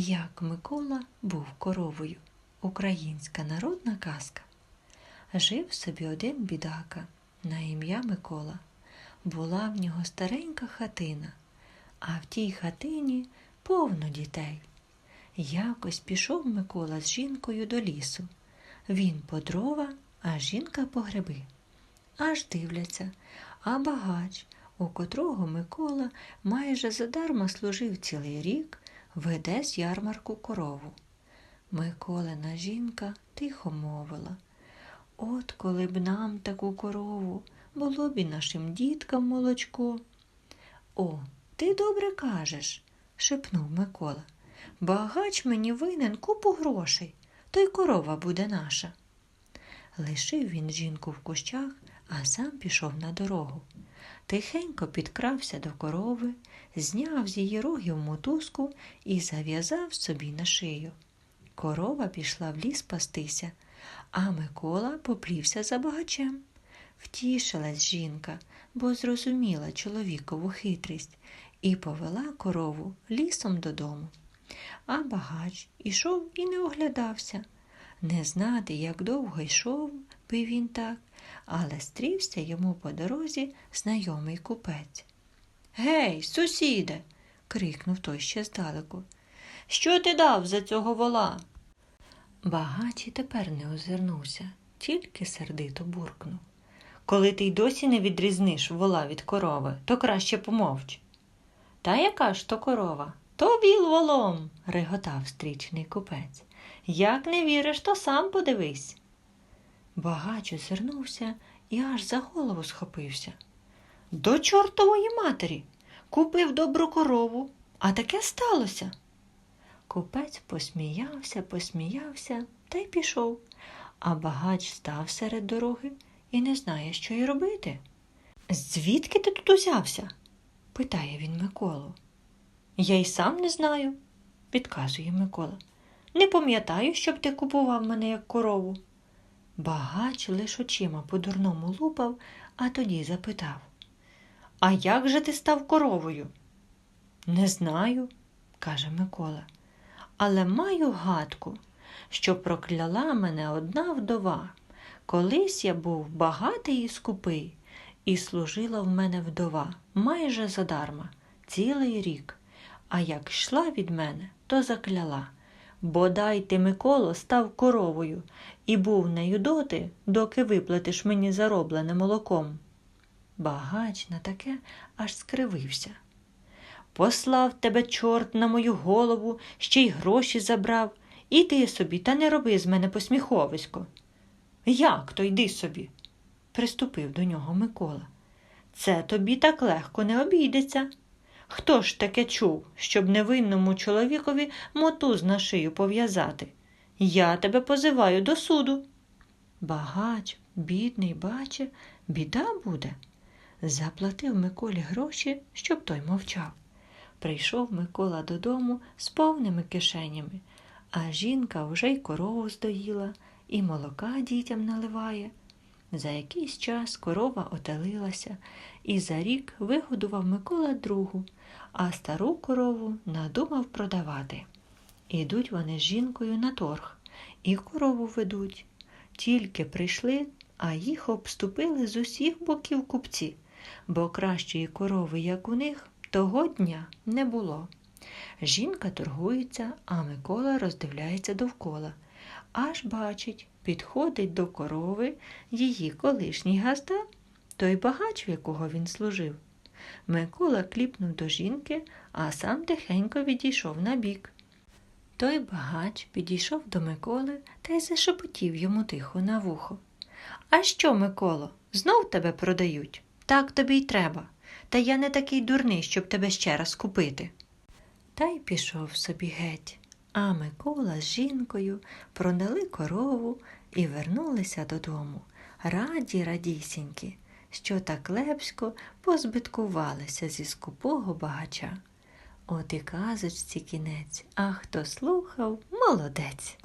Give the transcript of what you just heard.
Як Микола був коровою. Українська народна казка. Жив собі один бідака на ім'я Микола. Була в нього старенька хатина, а в тій хатині повно дітей. Якось пішов Микола з жінкою до лісу. Він по дрова, а жінка по гриби. Аж дивляться, а багач, у котрого Микола майже задарма служив цілий рік, веде з ярмарку корову. Миколина жінка тихо мовила. От коли б нам таку корову, було б і нашим діткам молочко. О, ти добре кажеш, шепнув Микола. Багач мені винен купу грошей, то й корова буде наша. Лишив він жінку в кущах, а сам пішов на дорогу. Тихенько підкрався до корови, зняв з її рогів мотузку і зав'язав собі на шию. Корова пішла в ліс пастися, а Микола поплівся за багачем. Втішилась жінка, бо зрозуміла чоловікову хитрість і повела корову лісом додому. А багач ішов і не оглядався. Не знати, як довго йшов, би він так, але стрівся йому по дорозі знайомий купець. Гей, сусіде. крикнув той ще здалеку. Що ти дав за цього вола? Багач і тепер не озирнувся, тільки сердито буркнув. Коли ти й досі не відрізниш вола від корови, то краще помовч. Та яка ж то корова? То віл волом, реготав стрічний купець. Як не віриш, то сам подивись. Багач озирнувся і аж за голову схопився. До чортової матері купив добру корову, а таке сталося. Купець посміявся, посміявся та й пішов, а багач став серед дороги і не знає, що й робити. Звідки ти тут узявся? питає він Миколу. Я й сам не знаю, підказує Микола. Не пам'ятаю, щоб ти купував мене як корову. Багач лиш очима по дурному лупав, а тоді запитав А як же ти став коровою? Не знаю, каже Микола, але маю гадку, що прокляла мене одна вдова. Колись я був багатий і скупий, і служила в мене вдова майже задарма, цілий рік. А як йшла від мене, то закляла. Бодай ти, Миколо, став коровою і був нею доти, доки виплатиш мені зароблене молоком. Багач на таке аж скривився. Послав тебе чорт на мою голову, ще й гроші забрав. Іди собі, та не роби з мене посміховисько. Як то йди собі? приступив до нього Микола. Це тобі так легко не обійдеться. Хто ж таке чув, щоб невинному чоловікові мотуз на шию пов'язати? Я тебе позиваю до суду. Багач, бідний, баче, біда буде. Заплатив Миколі гроші, щоб той мовчав. Прийшов Микола додому з повними кишенями, а жінка вже й корову здоїла, і молока дітям наливає. За якийсь час корова отелилася, і за рік вигодував Микола другу, а стару корову надумав продавати. Ідуть вони з жінкою на торг, і корову ведуть. Тільки прийшли, а їх обступили з усіх боків купці, бо кращої корови, як у них, того дня не було. Жінка торгується, а Микола роздивляється довкола. Аж бачить, підходить до корови її колишній газда, той багач, в якого він служив. Микола кліпнув до жінки, а сам тихенько відійшов набік. Той багач підійшов до Миколи та й зашепотів йому тихо на вухо. А що, Миколо, знов тебе продають? Так тобі й треба. Та я не такий дурний, щоб тебе ще раз купити. Та й пішов собі геть. А Микола з жінкою продали корову і вернулися додому, раді радісінькі, що так лепсько позбиткувалися зі скупого багача. От і казочці кінець, а хто слухав, молодець.